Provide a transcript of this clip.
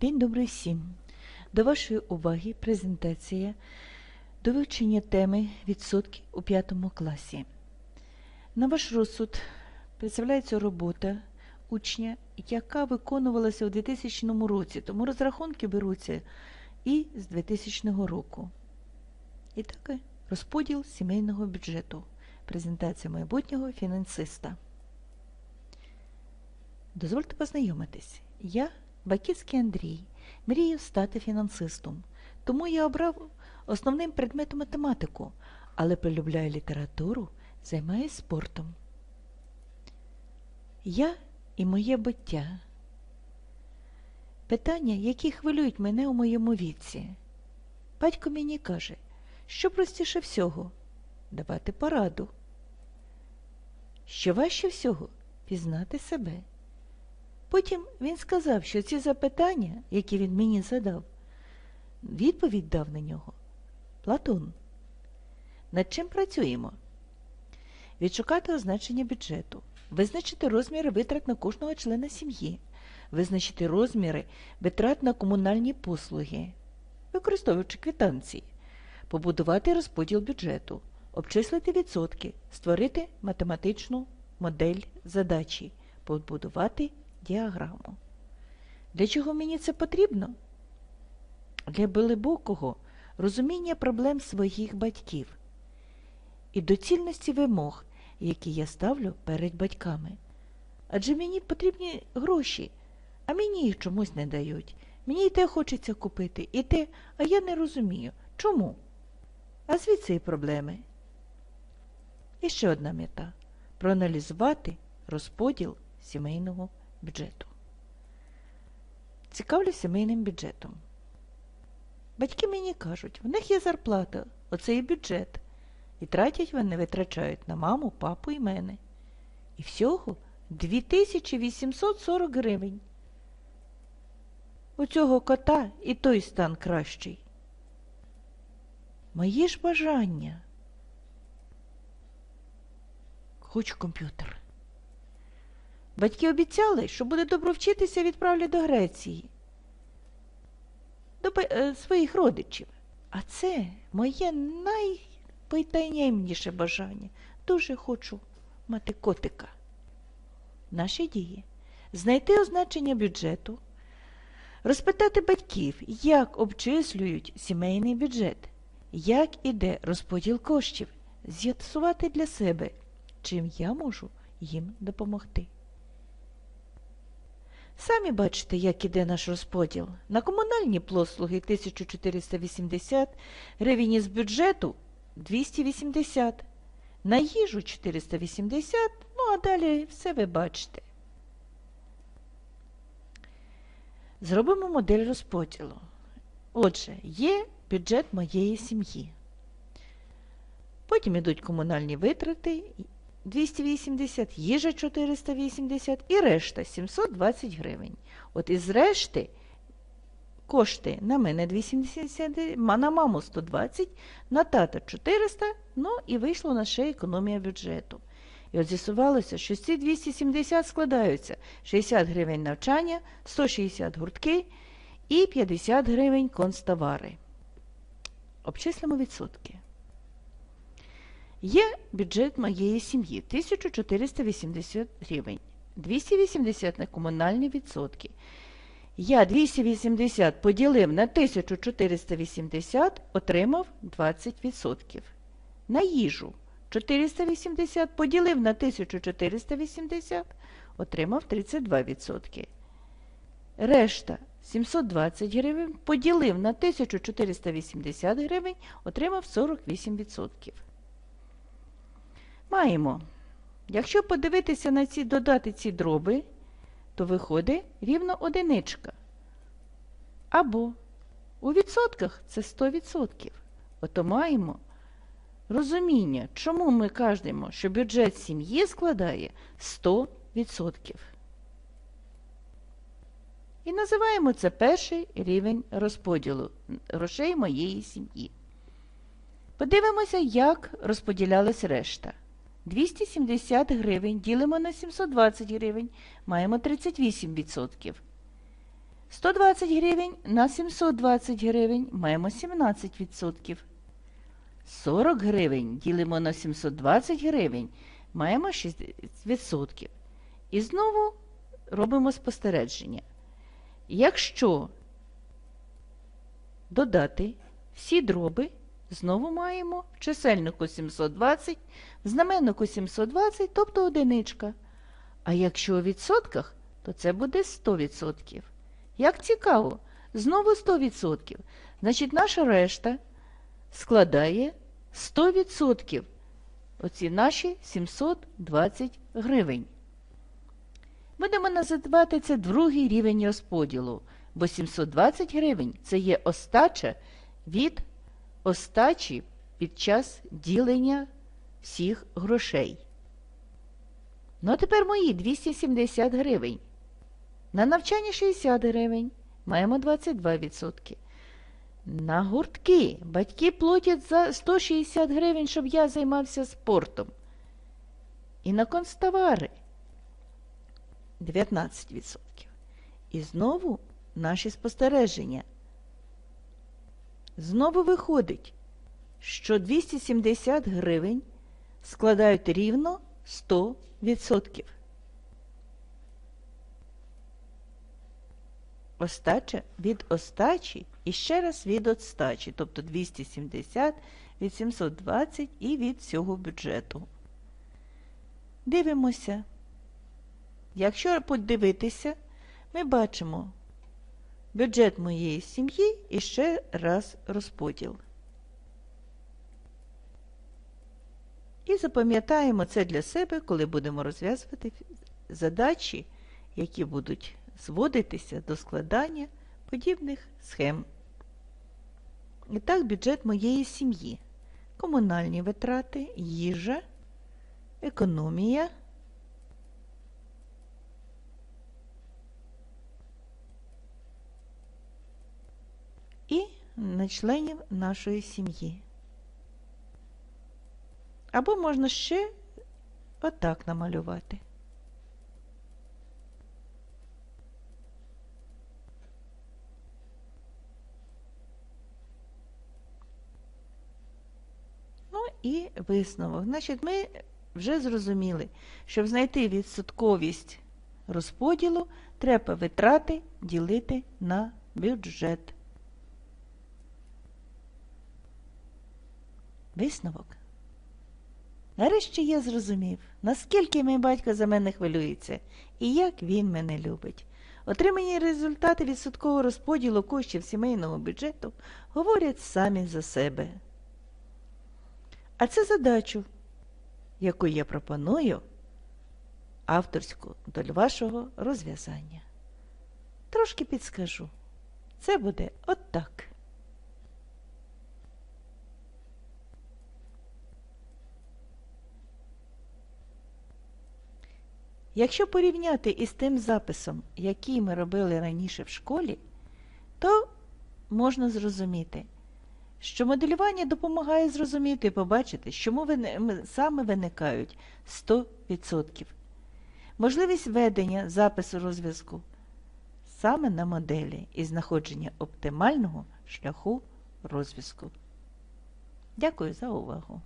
День добрий всім! До вашої уваги презентація до вивчення теми відсотки у п'ятому класі. На ваш розсуд представляється робота учня, яка виконувалася у 2000 році, тому розрахунки беруться і з 2000 року. І так, розподіл сімейного бюджету. Презентація майбутнього фінансиста. Дозвольте познайомитись. Я Баківський Андрій. Мрію стати фінансистом. Тому я обрав основним предметом математику, але полюбляю літературу, займаюся спортом. Я і моє буття. Питання, які хвилюють мене у моєму віці. Батько мені каже, що простіше всього давати пораду. Що важче всього пізнати себе. Потім він сказав, що ці запитання, які він мені задав, відповідь дав на нього Платон. Над чим працюємо? Відшукати означення бюджету, визначити розміри витрат на кожного члена сім'ї, визначити розміри витрат на комунальні послуги, використовуючи квитанції, побудувати розподіл бюджету, обчислити відсотки, створити математичну модель задачі, побудувати діаграму. Для чого мені це потрібно? Для глибокого розуміння проблем своїх батьків і доцільності вимог, які я ставлю перед батьками. Адже мені потрібні гроші, а мені їх чомусь не дають. Мені і те хочеться купити, і те, а я не розумію. Чому? А звідси і проблеми. І ще одна мета проаналізувати розподіл сімейного бюджету. Цікавлю сімейним бюджетом. Батьки мені кажуть, в них є зарплата, оце і бюджет. І тратять вони витрачають на маму, папу і мене. І всього 2840 гривень. У цього кота і той стан кращий. Мої ж бажання. Хочу комп'ютер. Батьки обіцяли, що буде добро вчитися відправлять до Греції, до е, своїх родичів. А це моє найпотайнємніше бажання. Дуже хочу мати котика. Наші дії знайти означення бюджету, розпитати батьків, як обчислюють сімейний бюджет, як іде розподіл коштів, з'ясувати для себе, чим я можу їм допомогти. Самі бачите, як іде наш розподіл. На комунальні послуги 1480, гривень із бюджету 280, на їжу 480, ну а далі все ви бачите. Зробимо модель розподілу. Отже, є бюджет моєї сім'ї. Потім йдуть комунальні витрати 280, їжа 480 і решта 720 гривень. От із решти кошти на мене 270, на маму 120, на тата 400, ну і вийшло на ще економія бюджету. І от з'ясувалося, що ці 270 складаються 60 гривень навчання, 160 гуртки і 50 гривень констовари. Обчислимо відсотки. Є бюджет моєї сім'ї 1480 гривень, 280 на комунальні відсотки. Я 280 поділив на 1480, отримав 20%. На їжу 480 поділив на 1480, отримав 32%. Решта 720 гривень поділив на 1480 гривень, отримав 48%. Маємо. Якщо подивитися на ці додати ці дроби, то виходить рівно одиничка. Або у відсотках це 100%. Ото маємо розуміння, чому ми кажемо, що бюджет сім'ї складає 100%. І називаємо це перший рівень розподілу грошей моєї сім'ї. Подивимося, як розподілялась решта. 270 гривень ділимо на 720 гривень, маємо 38%. 120 гривень на 720 гривень маємо 17%. 40 гривень ділимо на 720 гривень, маємо 6%. І знову робимо спостереження. Якщо додати всі дроби, знову маємо чисельнику 720, в знаменнику 720, тобто одиничка. А якщо у відсотках, то це буде 100%. Як цікаво, знову 100%. Значить, наша решта складає 100%. Оці наші 720 гривень. Будемо називати це другий рівень розподілу, бо 720 гривень це є остача від остачі під час ділення всіх грошей. Ну, а тепер мої 270 гривень. На навчання 60 гривень. Маємо 22%. На гуртки батьки платять за 160 гривень, щоб я займався спортом. І на концтовари 19%. І знову наші спостереження. Знову виходить, що 270 гривень складають рівно 100%. Остача від остачі і ще раз від остачі, тобто 270 від 720 і від всього бюджету. Дивимося. Якщо подивитися, ми бачимо бюджет моєї сім'ї і ще раз розподіл. І запам'ятаємо це для себе, коли будемо розв'язувати задачі, які будуть зводитися до складання подібних схем. І так, бюджет моєї сім'ї. Комунальні витрати, їжа, економія. І на членів нашої сім'ї. Або можна ще отак намалювати. Ну і висновок. Значить, ми вже зрозуміли, щоб знайти відсотковість розподілу, треба витрати ділити на бюджет. Висновок. Нарешті я зрозумів, наскільки мій батько за мене хвилюється і як він мене любить. Отримані результати відсоткового розподілу коштів сімейного бюджету говорять самі за себе. А це задачу, яку я пропоную авторську до вашого розв'язання. Трошки підскажу. Це буде отак. Якщо порівняти із тим записом, який ми робили раніше в школі, то можна зрозуміти, що моделювання допомагає зрозуміти і побачити, чому саме виникають 100%. Можливість ведення запису розв'язку саме на моделі і знаходження оптимального шляху розв'язку. Дякую за увагу!